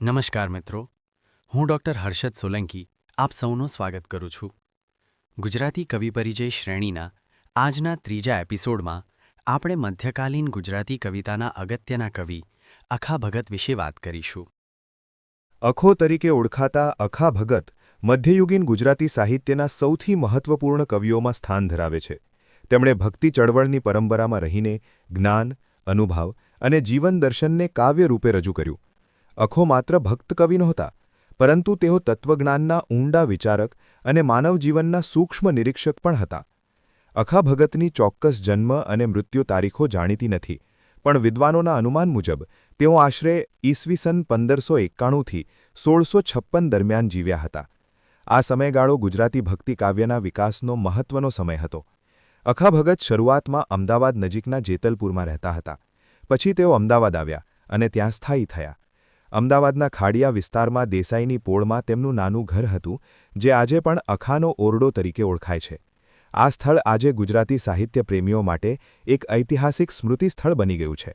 નમસ્કાર મિત્રો. હું ડૉક્ટર હર્ષદ સોલંકી આપ સૌનું સ્વાગત કરું છું. ગુજરાતી કવિ પરિચય શ્રેણીના આજના ત્રીજા એપિસોડમાં આપણે મધ્યકાલીન ગુજરાતી કવિતાના અગત્યના કવિ અખા ભગત વિશે વાત કરીશું. અખો તરીકે ઓળખાતા અખા ભગત મધ્યયુગીન ગુજરાતી સાહિત્યના સૌથી મહત્વપૂર્ણ કવિઓમાં સ્થાન ધરાવે છે. તેમણે ભક્તિ ચળવળની પરંપરામાં રહીને જ્ઞાન, અનુભવ અને જીવન દર્શનને કાવ્ય રૂપે રજૂ કર્યું. અખો માત્ર ભક્ત કવિ નહોતા, પરંતુ તેઓ તત્વજ્ઞાનના ઊંડા વિચારક અને માનવજીવનના સૂક્ષ્મ નિરીક્ષક પણ હતા. અખા ભગતની ચોક્કસ જન્મ અને મૃત્યુ તારીખો જાણીતી નથી, પણ વિદ્વાનોના અનુમાન મુજબ, તેઓ આશરે ઈસવીસન પંદરસો એકાણુંથી સોળસો છપ્પન દરમિયાન જીવ્યા હતા. આ સમયગાળો ગુજરાતી ભક્તિ કાવ્યના વિકાસનો મહત્વનો સમય હતો. અખા ભગત શરૂઆતમાં અમદાવાદ નજીકના જેતલપુરમાં રહેતા હતા. પછી તેઓ અમદાવાદ આવ્યા અને ત્યાં સ્થાયી થયા. અમદાવાદના ખાડિયા વિસ્તારમાં દેસાઈની પોળમાં તેમનું નાનું ઘર હતું, જે આજે પણ અખાનો ઓરડો તરીકે ઓળખાય છે. આ સ્થળ આજે ગુજરાતી સાહિત્ય પ્રેમીઓ માટે એક ઐતિહાસિક સ્મૃતિસ્થળ બની ગયું છે.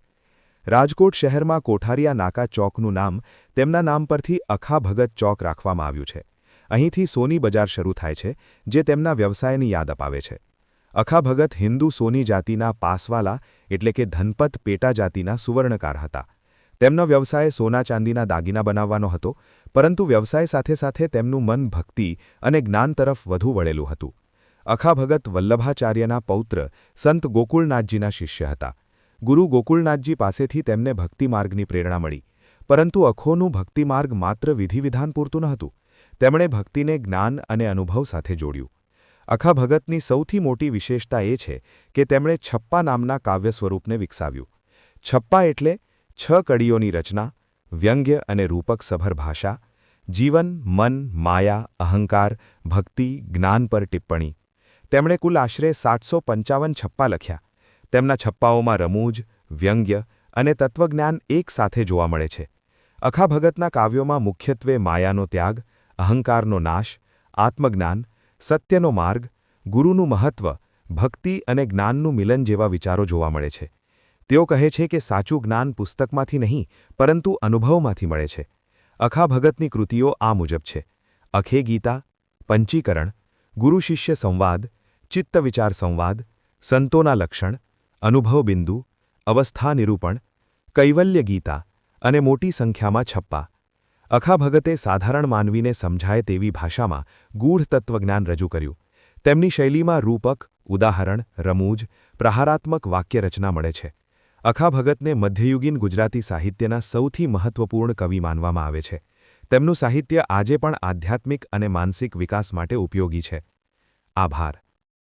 રાજકોટ શહેરમાં કોઠારિયા નાકા ચોકનું નામ તેમના નામ પરથી અખા ભગત ચોક રાખવામાં આવ્યું છે. અહીંથી સોની બજાર શરૂ થાય છે, જે તેમના વ્યવસાયની યાદ અપાવે છે. અખા ભગત હિન્દુ સોની જાતિના પાસવાલા એટલે કે ધનપત પેટા જાતિના સુવર્ણકાર હતા. તેમનો વ્યવસાય સોના ચાંદીના દાગીના બનાવવાનો હતો, પરંતુ વ્યવસાય સાથે સાથે તેમનું મન ભક્તિ અને જ્ઞાન તરફ વધુ વળેલું હતું. અખા ભગત વલ્લભાચાર્યના પૌત્ર સંત ગોકુળનાથજીના શિષ્ય હતા. ગુરુ ગોકુળનાથજી પાસેથી તેમને ભક્તિમાર્ગની પ્રેરણા મળી, પરંતુ અખોનું ભક્તિમાર્ગ માત્ર વિધિવિધાન પૂરતું ન હતું. તેમણે ભક્તિને જ્ઞાન અને અનુભવ સાથે જોડ્યું. અખા ભગતની સૌથી મોટી વિશેષતા એ છે કે તેમણે છપ્પા નામના કાવ્ય સ્વરૂપને વિકસાવ્યું. છપ્પા એટલે છ કડીઓની રચના, વ્યંગ્ય અને રૂપક સભર ભાષા, જીવન, મન, માયા, અહંકાર, ભક્તિ, જ્ઞાન પર ટિપ્પણી. તેમણે કુલ આશરે સાતસો પંચાવન છપ્પા લખ્યા. તેમના છપ્પાઓમાં રમૂજ, વ્યંગ્ય અને તત્વજ્ઞાન એક સાથે જોવા મળે છે. અખા ભગતના કાવ્યોમાં મુખ્યત્વે માયાનો ત્યાગ, અહંકારનો નાશ, આત્મજ્ઞાન, સત્યનો માર્ગ, ગુરુનું મહત્વ, ભક્તિ અને જ્ઞાનનું મિલન જેવા વિચારો જોવા મળે છે. તેઓ કહે છે કે સાચું જ્ઞાન પુસ્તકમાંથી નહીં, પરંતુ અનુભવમાંથી મળે છે. અખા ભગતની કૃતિઓ આ મુજબ છે. અખે ગીતા, પંચીકરણ, ગુરુ શિષ્ય સંવાદ, ચિત્ત વિચાર સંવાદ, સંતોના લક્ષણ, અનુભવ બિંદુ, અવસ્થા નિરૂપણ, કૈવલ્ય ગીતા અને મોટી સંખ્યામાં છપ્પા. અખા ભગતે સાધારણ માનવીને સમજાય તેવી ભાષામાં ગૂઢ તત્વજ્ઞાન રજૂ કર્યું. તેમની શૈલીમાં રૂપક, ઉદાહરણ, રમૂજ, પ્રહારાત્મક વાક્યરચના મળે છે. અખા ભગતને મધ્યયુગીન ગુજરાતી સાહિત્યના સૌથી મહત્વપૂર્ણ કવિ માનવામાં આવે છે. તેમનું સાહિત્ય આજે પણ આધ્યાત્મિક અને માનસિક વિકાસ માટે ઉપયોગી છે. આભાર.